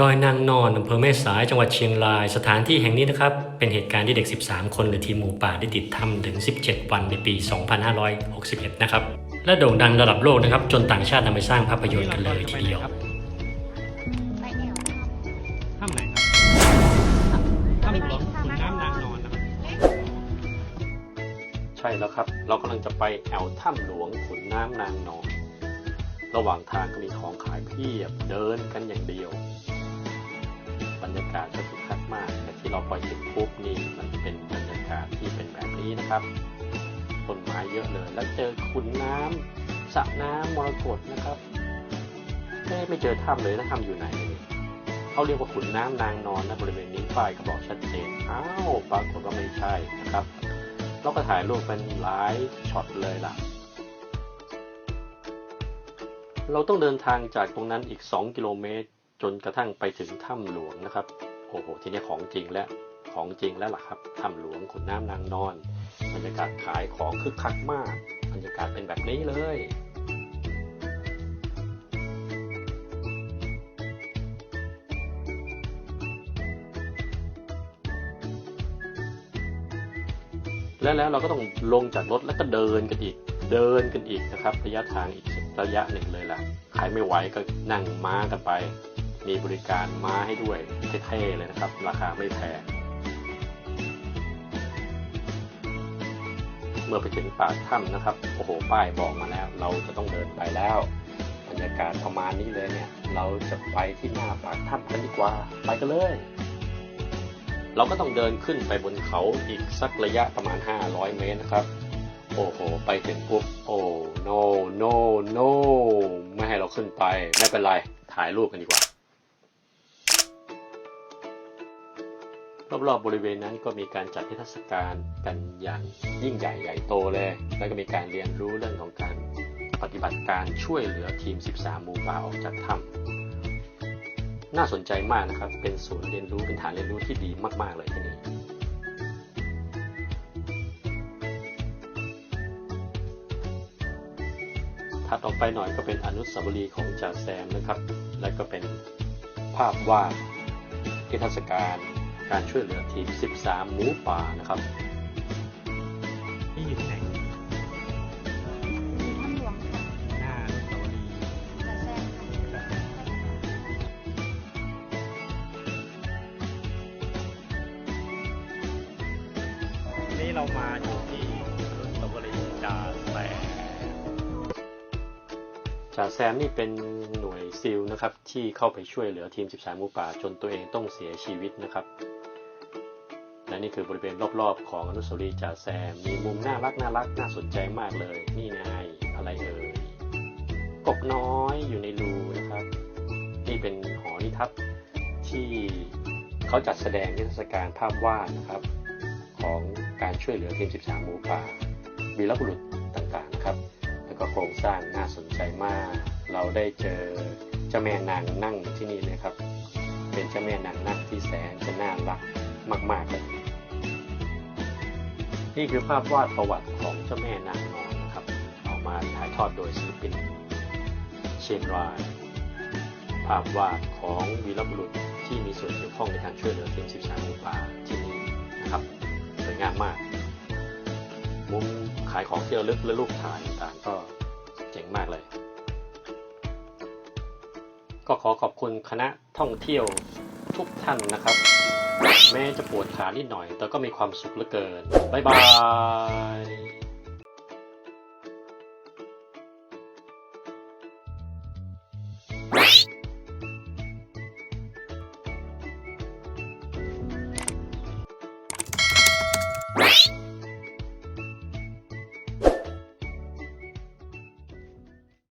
ดอยนางนอนอำเภอแม่สายจังหวัดเชียงราย สถานที่แห่งนี้นะครับ เป็นเหตุการณ์ที่เด็ก 13 คนหรือทีมหมูป่าได้ติดถ้ำถึง 17 วันในปี 2561 นะครับ และโด่งดังระดับโลกนะครับ จนต่างชาตินำไปสร้างภาพยนตร์กันเลยทีเดียวถ้ำไหนครับถ้ำหลวงขุนน้ำนางนอนนะครับใช่แล้วครับ เรากำลังจะไปแอวถ้ำหลวงขุนน้ำนางนอน ระหว่างทางก็มีของขายเพียบเดินกันอย่างเดียว รรยากาศก็คึกคักมาก แต่ที่เราไปถึงปุ๊บนี่มันเป็นบรรยากาศที่เป็นแบบนี้นะครับต้นไม้เยอะเลย แล้วเจอขุนน้ำสระน้ำมรกตนะครับเอ๊ะไม่เจอถ้ำเลยนะถ้ำอยู่ไหนเขาเรียกว่าขุนน้ำนางนอนนะบริเวณนี้ป้ายก็บอกชัดเจนอ้าวปรากฏว่าไม่ใช่นะครับเราก็ถ่ายรูปเป็นหลายช็อตเลยล่ะเราต้องเดินทางจากตรงนั้นอีก 2 กิโลเมตร จนกระทั่งไปถึงถ้ำหลวงนะครับโอ้โหทีนี้ของจริงแล้วของจริงแล้วล่ะครับถ้ำหลวงขุนน้ำนางนอนบรรยากาศขายของคึกคักมากบรรยากาศเป็นแบบนี้เลยและแล้วเราก็ต้องลงจากรถแล้วก็เดินกันอีก เดินกันอีกนะครับ ระยะทางอีกระยะหนึ่งเลยล่ะ ใครไม่ไหวก็นั่งม้ากันไป มีบริการม้าให้ด้วยเท่ๆเลยนะครับ ราคาไม่แพง เมื่อไปถึงปากถ้ำนะครับ โอ้โห ป้ายบอกมาแล้ว เราจะต้องเดินไปแล้ว บรรยากาศประมาณนี้เลยเนี่ย เราจะไปที่หน้าปากถ้ำกันดีกว่า ไปกันเลย เราก็ต้องเดินขึ้นไปบนเขาอีกสักระยะประมาณ 500 เมตรนะครับ โอ้โห ไปถึงปุ๊บ โอ้ no no no ไม่ให้เราขึ้นไป ไม่เป็นไร ถ่ายรูปกันดีกว่า รอบๆบริเวณนั้นก็มีการจัดนิทรรศการกันอย่างยิ่งใหญ่ใหญ่โตเลย แล้วก็มีการเรียนรู้เรื่องของการปฏิบัติการช่วยเหลือทีม 13 หมูป่าออกจากถ้ำน่าสนใจมากนะครับ เป็นศูนย์เรียนรู้เป็นฐานเรียนรู้ที่ดีมาก ๆ เลยที่นี่ถัดออกไปหน่อยก็เป็นอนุสาวรีย์ของจ่าแซมนะครับ และก็เป็นภาพวาดที่เทศการ การช่วยเหลือทีม 13 หมูป่านะครับนี่อยู่ที่ไหนมีถ้ำหลวงค่ะหน้าอนุสาวรีย์จะแซงค่ะนี่เรามาอยู่ที่อนุสาวรีย์จ่าแสมจ่าแซมนี่เป็นหน่วยซิลนะครับที่เข้าไปช่วยเหลือทีม 13 หมูป่าจนตัวเองต้องเสียชีวิตนะครับ และนี่คือบริเวณรอบๆ ของอนุสาวรีย์จ่าแซม มีมุมน่ารักน่ารักน่าสนใจมากเลย นี่ไงอะไรเอ่ยกบน้อยอยู่ในรูนะครับ นี่เป็นหอนิทรรศที่เขาจัดแสดงนิทรรศการภาพวาดนะครับ ของการช่วยเหลือทีม 13 หมูป่าวีรบุรุษต่างๆนะครับ แล้วก็โครงสร้างน่าสนใจมาก เราได้เจอเจ้าแม่นางนั่งที่นี่นะครับ เป็นเจ้าแม่นางนั่งที่แสนจะน่ารักมากๆเลย นี่คือภาพวาดประวัติของเจ้าแม่นางนอนนะครับออกมาถ่ายทอดโดยศิลปินเชียงราย ภาพวาดของวีรบุรุษที่มีส่วนเกี่ยวข้องในการช่วยเหลือทีม13หมูป่าที่นี่นะครับสวยงามมากมุมขายของเที่ระลึกและรูปถ่ายต่างก็เจ๋งมากเลย ก็ขอขอบคุณคณะท่องเที่ยว ทุกท่านนะครับ แม้จะปวดขานิดหน่อย แต่ก็มีความสุขเหลือเกิน บ๊ายบาย